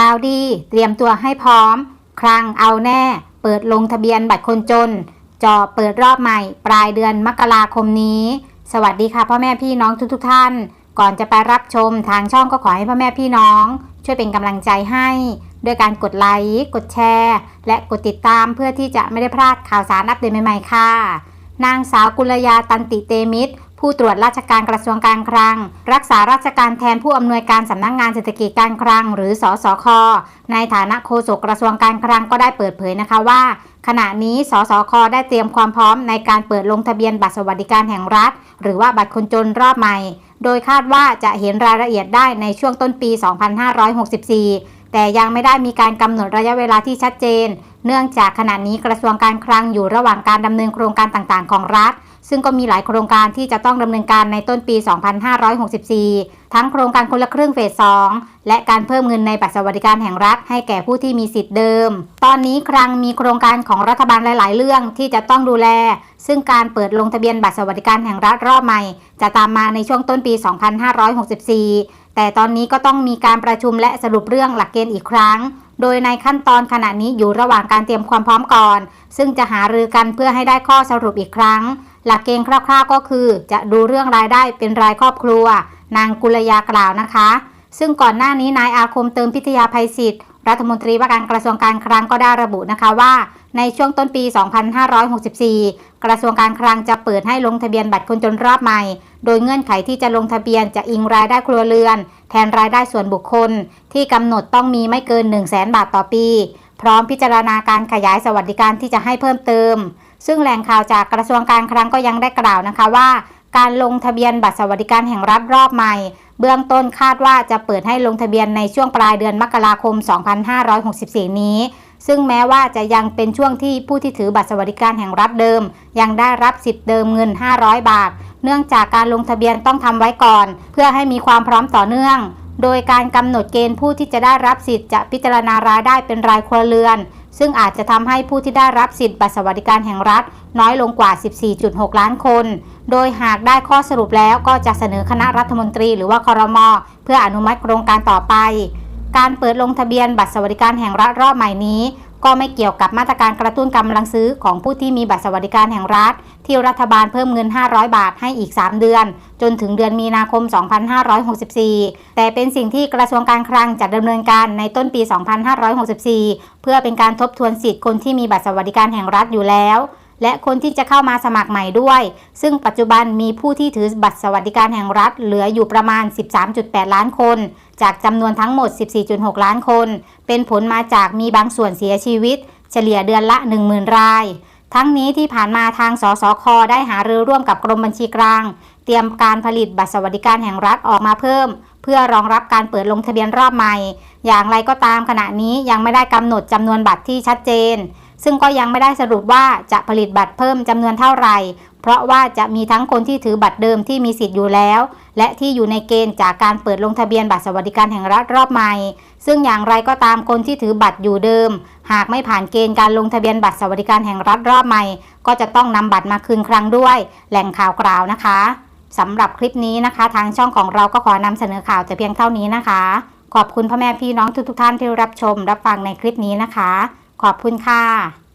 ข่าวดี เตรียมตัวให้พร้อมครั้งเอาแน่ เปิดลงทะเบียนบัตรคนจนจอเปิดรอบใหม่ ปลายเดือนมกราคมนี้ สวัสดีค่ะพ่อแม่พี่น้องทุกๆทท่าน ก่อนจะไปรับชมทางช่องก็ขอให้พ่อแม่พี่น้อง ช่วยเป็นกำลังใจให้ด้วยการกดไลค์ กดแชร์ และกดติดตามเพื่อที่จะไม่ได้พลาดข่าวสารอัปเดตใหม่ๆค่ะ นางสาวกุลยาตันติเตมิตร ผู้ตรวจราชการกระทรวงการคลัง รักษาราชการแทนผู้อำนวยการสำนักงงานเศรษฐกิจการคลัง หรือสอสคในฐานะโฆษกกระทรวงการคลังก็ได้เปิดเผยนะคะว่า ขณะนี้สสคได้เตรียมความพร้อมในการเปิดลงทะเบียนบัตรสวัสดิการแห่งรัฐ หรือว่าบัตรคนจนรอบใหม่ โดยคาดว่าจะเห็นรายละเอียดได้ในช่วงต้นปี 2564 แต่ยังไม่ได้มีการกำหนดระยะเวลาที่ชัดเจน เนื่องจากขณะนี้กระทรวงการคลังอยู่ระหว่างการดำเนินโครงการต่างๆ ของรัฐ ซึ่งก็มีหลายโครงการที่จะต้องดำเนินการในต้นปี 2564 ทั้งโครงการคนละครึ่งเฟส 2 และการเพิ่มเงินในบัตรสวัสดิการแห่งรัฐให้แก่ผู้ที่มีสิทธิ์เดิม ตอนนี้คลังมีโครงการของรัฐบาลหลาย ๆ เรื่องที่จะต้องดูแล ซึ่งการเปิดลงทะเบียนบัตรสวัสดิการแห่งรัฐรอบใหม่ จะตามมาในช่วงต้นปี 2564 แต่ตอนนี้ก็ต้องมีการประชุมและสรุปเรื่องหลักเกณฑ์อีกครั้ง โดยในขั้นตอนขณะนี้อยู่ระหว่างการเตรียมความพร้อมก่อน ซึ่งจะหารือกันเพื่อให้ได้ข้อสรุปอีกครั้ง หลักเกณฑ์คร่าวๆก็คือ จะดูเรื่องรายได้เป็นรายครอบครัว นางกุลยากล่าวนะคะ ซึ่งก่อนหน้านี้นายอาคมเติมพิทยาภัยศิษย์ รัฐมนตรีว่าการกระทรวงการคลังก็ได้ระบุนะคะว่า ในช่วงต้นปี 2564 กระทรวงการคลังจะเปิดให้ลงทะเบียนบัตรคนจนรอบใหม่ โดยเงื่อนไขที่จะลงทะเบียนจะอิงรายได้ครัวเรือน แทนรายได้ส่วนบุคคล ที่กำหนดต้องมีไม่เกิน 1 0 0 0 0แบาทต่อปี พร้อมพิจารณาการขยายสวัสดิการที่จะให้เพิ่มเติม ซึ่งแหล่งข่าวจากกระทรวงการคลังก็ยังได้กล่าวนะคะว่า การลงทะเบียนบัตรสวัสดิการแห่งรัฐรอบใหม่ เบื้องต้นคาดว่าจะเปิดให้ลงทะเบียนในช่วงปลายเดือนมกราคม 2564 นี้ ซึ่งแม้ว่าจะยังเป็นช่วงที่ผู้ที่ถือบัตรสวัสดิการแห่งรัฐเดิม ยังได้รับสิทธิ์เดิมเงิน 500 บาท เนื่องจากการลงทะเบียนต้องทำไว้ก่อน เพื่อให้มีความพร้อมต่อเนื่อง โดยการกำหนดเกณฑ์ผู้ที่จะได้รับสิทธิ์จะพิจารณารายได้เป็นรายครัวเรือน ซึ่งอาจจะทำให้ผู้ที่ได้รับสิทธิ์บัตรสวัสดิการแห่งรัฐ น้อยลงกว่า 14.6 ล้านคน โดยหากได้ข้อสรุปแล้วก็จะเสนอคณะรัฐมนตรีหรือว่าคอรมอเพื่ออนุมัติโครงการต่อไป การเปิดลงทะเบียนบัตรสวัสดิการแห่งรัฐรอบใหม่นี้ ก็ไม่เกี่ยวกับมาตรการกระตุ้นกำลังซื้อของผู้ที่มีบัตรสวัสดิการแห่งรัฐ ที่รัฐบาลเพิ่มเงิน 500 บาทให้อีก 3 เดือน จนถึงเดือนมีนาคม 2564 แต่เป็นสิ่งที่กระทรวงการคลังจะดำเนินการในต้นปี 2564 เพื่อเป็นการทบทวนสิทธิ์คนที่มีบัตรสวัสดิการแห่งรัฐอยู่แล้ว และคนที่จะเข้ามาสมัครใหม่ด้วย ซึ่งปัจจุบันมีผู้ที่ถือบัตรสวัสดิการแห่งรัฐเหลืออยู่ประมาณ 13.8 ล้านคน จากจำนวนทั้งหมด 14.6 ล้านคน เป็นผลมาจากมีบางส่วนเสียชีวิต เฉลี่ยเดือนละ 10,000 ราย ทั้งนี้ที่ผ่านมาทางสสค ได้หารือร่วมกับกรมบัญชีกลาง เตรียมการผลิตบัตรสวัสดิการแห่งรัฐออกมาเพิ่ม เพื่อรองรับการเปิดลงทะเบียนรอบใหม่ อย่างไรก็ตามขณะนี้ยังไม่ได้กำหนดจำนวนบัตรที่ชัดเจน ซึ่งก็ยังไม่ได้สรุปว่าจะผลิตบัตรเพิ่มจำนวนเท่าไหร่ เพราะว่าจะมีทั้งคนที่ถือบัตรเดิมที่มีสิทธิ์อยู่แล้ว และที่อยู่ในเกณฑ์จากการเปิดลงทะเบียนบัตรสวัสดิการแห่งรัฐรอบใหม่ ซึ่งอย่างไรก็ตามคนที่ถือบัตรอยู่เดิม หากไม่ผ่านเกณฑ์การลงทะเบียนบัตรสวัสดิการแห่งรัฐรอบใหม่ ก็จะต้องนำบัตรมาคืนครั้งด้วย แหล่งข่าวกล่าวนะคะสำหรับคลิปนี้นะคะ ทางช่องของเราก็ขอนำเสนอข่าวแต่เพียงเท่านี้นะคะ ขอบคุณพ่อแม่พี่น้องทุกๆท่านที่รับชม รับฟังในคลิปนี้นะคะ ขอบคุณค่ะ